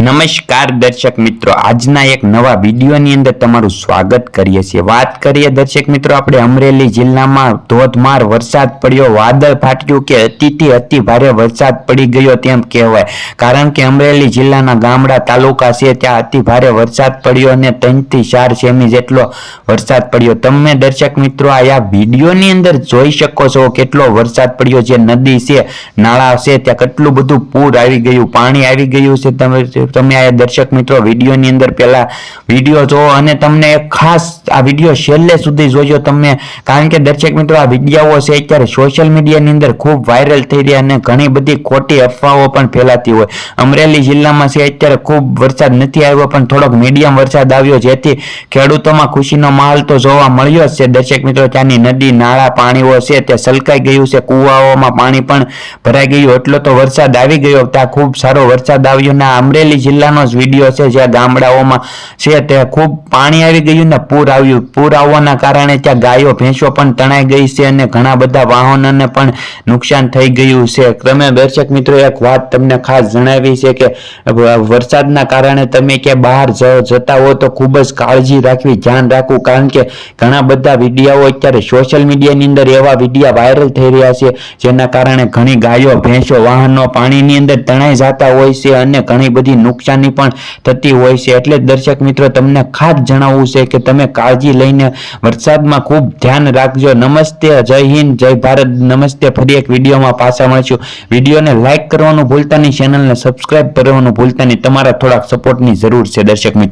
નમસ્કાર દર્શક મિત્રો, આજના એક નવા વિડીયોની અંદર તમારું સ્વાગત કરીએ છીએ. વાત કરીએ દર્શક મિત્રો, આપણે અમરેલી જિલ્લામાં ધોધમાર વરસાદ પડ્યો. વાદળ ફાટ્યું કે અતિથી અતિ ભારે વરસાદ પડી ગયો તેમ કહેવાય. કારણ કે અમરેલી જિલ્લાના ગામડા તાલુકા છે, ત્યાં અતિ ભારે વરસાદ પડ્યો અને ત્રણથી ચાર સેમી જેટલો વરસાદ પડ્યો. તમે દર્શક મિત્રો, આ આ વિડીયોની અંદર જોઈ શકો છો કેટલો વરસાદ પડ્યો, જે નદી છે, નાળા છે, ત્યાં કેટલું બધું પૂર આવી ગયું, પાણી આવી ગયું છે. તમે તમે આ દર્શક મિત્રો, વિડીયોની અંદર પહેલા વીડિયો જોવો અને તમને ખાસ આ વીડિયો છેલ્લે સુધી જોજો તમે. કારણ કે દર્શક મિત્રો, આ વિડીયાઓ છે અત્યારે સોશિયલ મીડિયાની અંદર ખૂબ વાયરલ થઈ રહ્યા અને ઘણી બધી ખોટી અફવાઓ પણ ફેલાતી હોય. અમરેલી જિલ્લામાં છે અત્યારે ખૂબ વરસાદ નથી આવ્યો, પણ થોડોક મીડિયમ વરસાદ આવ્યો, જેથી ખેડૂતોમાં ખુશીનો માહોલ તો જોવા મળ્યો જ છે. દર્શક મિત્રો, ત્યાંની નદી, નાળા, પાણીઓ છે તે સલકાઈ ગયું છે, કુવાઓમાં પાણી પણ ભરાઈ ગયું. એટલો તો વરસાદ આવી ગયો, ત્યાં ખૂબ સારો વરસાદ આવ્યો. ને અમરેલી જિલ્લાનો જ વીડિયો છે જ્યાં ગામડાઓમાં છે તે ખૂબ પાણી આવી ગયું ને પૂર આવ્યું. પૂર આવવાના કારણે ત્યાં ગાયો, ભેંસો પણ તણાઈ ગઈ છે અને ઘણા બધા વાહનોને પણ નુકસાન થઈ ગયું છે. તમે દર્શક મિત્રો, એક વાત તમને ખાસ જણાવી છે કે વરસાદના કારણે તમે કે બહાર જતા હો તો ખૂબ જ કાળજી રાખવી, ધ્યાન રાખવું, કારણ કે ઘણા બધા વિડીયાઓ અત્યારે સોશિયલ મીડિયાની અંદર એવા વિડીયા વાયરલ થઈ રહ્યા છે, જેના કારણે ઘણી ગાયો, ભેંસો, વાહનો પાણીની અંદર તણાઈ જતા હોય છે અને ઘણી બધી નુકસાની પણ થતી હોય છે. એટલે દર્શક મિત્રો, તમને ખાસ જણાવવું છે કે તમે કાળજી લઈને વરસાદમાં ખૂબ ધ્યાન રાખજો. નમસ્તે, જય હિન્દ, જય ભારત. નમસ્તે. ફરી એક વિડીયોમાં પાછા મળશું. વિડીયોને લાઇક કરવાનું ભૂલતા નહીં, ચેનલને સબસ્ક્રાઇબ કરવાનું ભૂલતા નહીં. તમારા થોડાક સપોર્ટની જરૂર છે દર્શક મિત્રો.